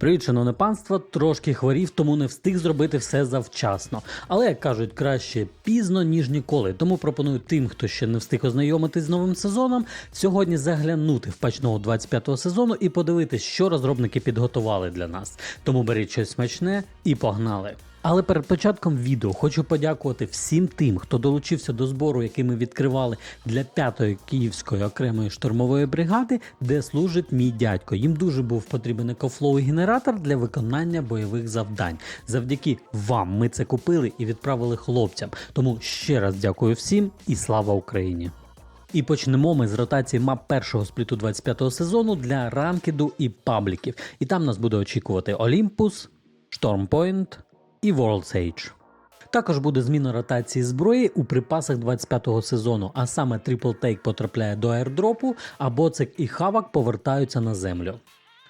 Привіт, шановне панство, трошки хворів, тому не встиг зробити все завчасно. Але як кажуть, краще пізно, ніж ніколи. Тому пропоную тим, хто ще не встиг ознайомитись з новим сезоном, сьогодні заглянути в пачного нового 25-го сезону і подивитись, що розробники підготували для нас. Тому беріть щось смачне і погнали. Але перед початком відео хочу подякувати всім тим, хто долучився до збору, який ми відкривали для 5-ї Київської окремої штурмової бригади, де служить мій дядько. Їм дуже був потрібен екофлоу генератор для виконання бойових завдань. Завдяки вам ми це купили і відправили хлопцям. Тому ще раз дякую всім і слава Україні! І почнемо ми з ротації мап першого спліту 25-го сезону для ранкеду і пабліків. І там нас буде очікувати Olympus, Stormpoint і World's Age. Також буде зміна ротації зброї у припасах 25-го сезону, а саме Triple Take потрапляє до аердропу, а Боцик і Хавак повертаються на землю.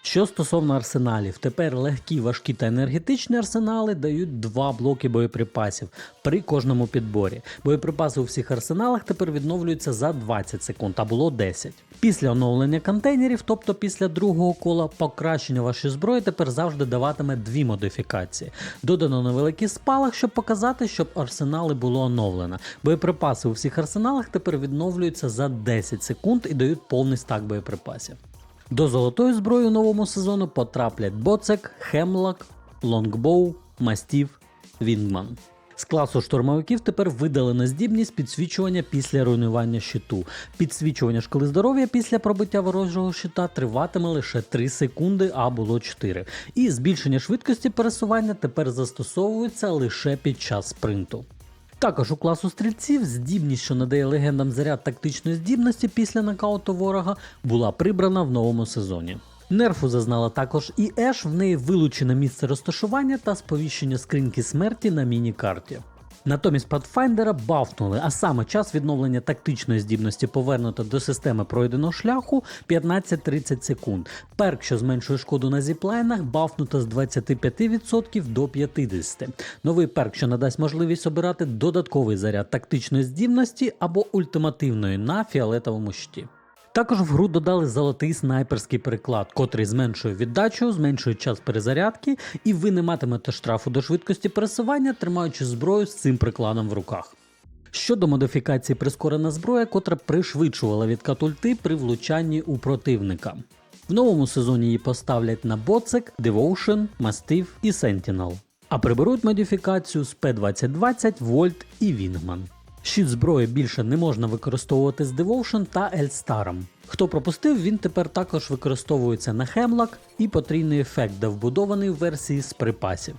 Що стосовно арсеналів, тепер легкі, важкі та енергетичні арсенали дають два блоки боєприпасів при кожному підборі. Боєприпаси у всіх арсеналах тепер відновлюються за 20 секунд, а було 10. Після оновлення контейнерів, тобто після другого кола, покращення вашої зброї тепер завжди даватиме дві модифікації. Додано невеликий спалах, щоб показати, щоб арсенали було оновлено. Боєприпаси у всіх арсеналах тепер відновлюються за 10 секунд і дають повний стак боєприпасів. До золотої зброї у новому сезону потраплять Боцек, Хемлок, Лонгбоу, Мастів, Вінгман. З класу штурмовиків тепер видалена здібність підсвічування після руйнування щиту. Підсвічування шкали здоров'я після пробиття ворожого щита триватиме лише 3 секунди, а було 4. І збільшення швидкості пересування тепер застосовується лише під час спринту. Також у класу стрільців здібність, що надає легендам заряд тактичної здібності після нокауту ворога, була прибрана в новому сезоні. Нерфу зазнала також і Еш, в неї вилучене місце розташування та сповіщення скриньки смерті на міні-карті. Натомість Pathfinder бафнули, а саме час відновлення тактичної здібності повернуто до системи пройденого шляху 15-30 секунд. Перк, що зменшує шкоду на зіплайнах, бафнуто з 25% до 50%. Новий перк, що надасть можливість обирати додатковий заряд тактичної здібності або ультимативної на фіолетовому щиті. Також в гру додали золотий снайперський переклад, котрий зменшує віддачу, зменшує час перезарядки, і ви не матимете штрафу до швидкості пересування, тримаючи зброю з цим прикладом в руках. Щодо модифікації прискорена зброя, котра пришвидшувала відкат ульти при влучанні у противника. В новому сезоні її поставлять на Боцек, Devotion, Mastiff і Sentinel. А приберуть модифікацію з P2020, Volt і Wingman. Щит зброї більше не можна використовувати з Devotion та Ельстаром. Хто пропустив, він тепер також використовується на Hemlock і потрійний ефект, де вбудований в версії з припасів.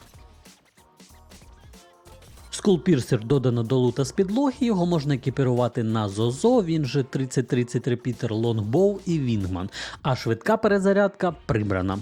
Скулпірсер додано до лута з підлоги, його можна екіпірувати на Зозо, він же 3030 репітер Longbow і Wingman, а швидка перезарядка прибрана.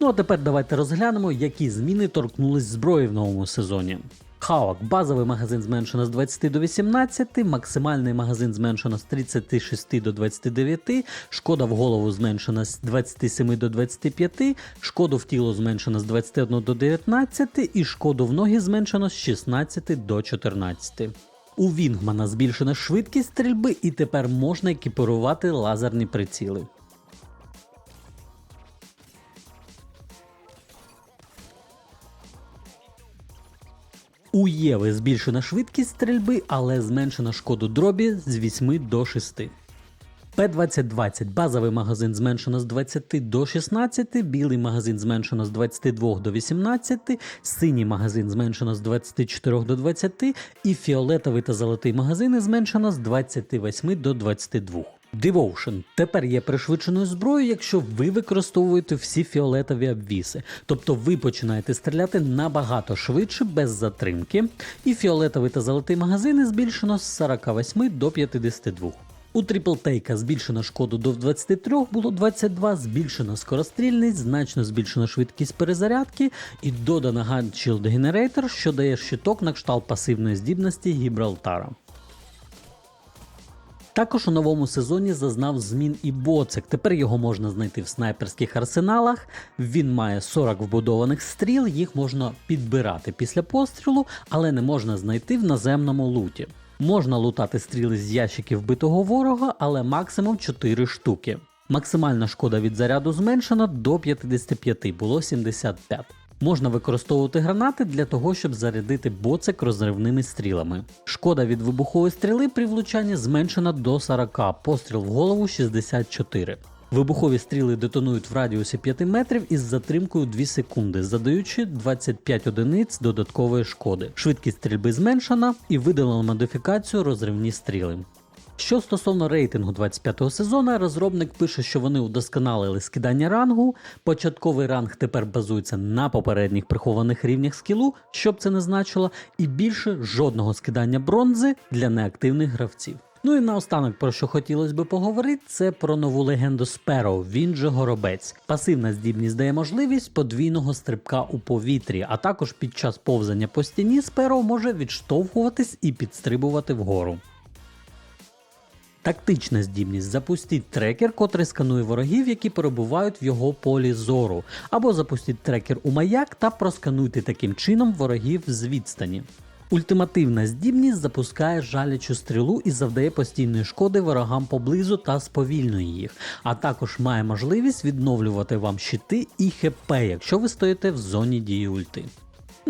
Ну а тепер давайте розглянемо, які зміни торкнулись зброї в новому сезоні. Хавак, базовий магазин зменшено з 20 до 18, максимальний магазин зменшено з 36 до 29, шкода в голову зменшена з 27 до 25, шкоду в тіло зменшено з 21 до 19 і шкоду в ноги зменшено з 16 до 14. У Вінгмана збільшена швидкість стрільби і тепер можна екіпірувати лазерні приціли. У Єви збільшена швидкість стрільби, але зменшена шкоду дробі з 8 до 6. П2020 базовий магазин зменшено з 20 до 16, білий магазин зменшено з 22 до 18, синій магазин зменшено з 24 до 20 і фіолетовий та золотий магазини зменшено з 28 до 22. Devotion тепер є пришвидшеною зброєю, якщо ви використовуєте всі фіолетові обвіси, тобто ви починаєте стріляти набагато швидше, без затримки, і фіолетовий та золотий магазини збільшено з 48 до 52. У триплтейка збільшено шкоду до 23, було 22, збільшена скорострільність, значно збільшена швидкість перезарядки і додана Shield Generator, що дає щиток на кшталт пасивної здібності Гібралтара. Також у новому сезоні зазнав змін і боцик. Тепер його можна знайти в снайперських арсеналах. Він має 40 вбудованих стріл, їх можна підбирати після пострілу, але не можна знайти в наземному луті. Можна лутати стріли з ящиків вбитого ворога, але максимум 4 штуки. Максимальна шкода від заряду зменшена до 55, було 75. Можна використовувати гранати для того, щоб зарядити боцик розривними стрілами. Шкода від вибухової стріли при влучанні зменшена до 40, постріл в голову 64. Вибухові стріли детонують в радіусі 5 метрів із затримкою 2 секунди, задаючи 25 одиниць додаткової шкоди. Швидкість стрільби зменшена і видалено модифікацію розривні стріли. Що стосовно рейтингу 25-го сезону, розробник пише, що вони удосконалили скидання рангу. Початковий ранг тепер базується на попередніх прихованих рівнях скілу, що б це не значило, і більше жодного скидання бронзи для неактивних гравців. Ну і наостанок, про що хотілося би поговорити, це про нову легенду Sparrow, він же горобець. Пасивна здібність дає можливість подвійного стрибка у повітрі, а також під час повзання по стіні Sparrow може відштовхуватись і підстрибувати вгору. Тактична здібність запустіть трекер, котрий сканує ворогів, які перебувають в його полі зору, або запустіть трекер у маяк та проскануйте таким чином ворогів з відстані. Ультимативна здібність запускає жалячу стрілу і завдає постійної шкоди ворогам поблизу та сповільнює їх, а також має можливість відновлювати вам щити і ХП, якщо ви стоїте в зоні дії ульти.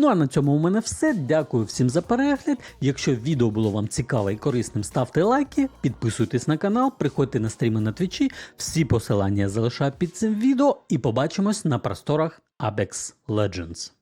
Ну а на цьому у мене все. Дякую всім за перегляд. Якщо відео було вам цікаве і корисним, ставте лайки, підписуйтесь на канал, приходьте на стріми на твічі. Всі посилання я залишаю під цим відео і побачимось на просторах Apex Legends.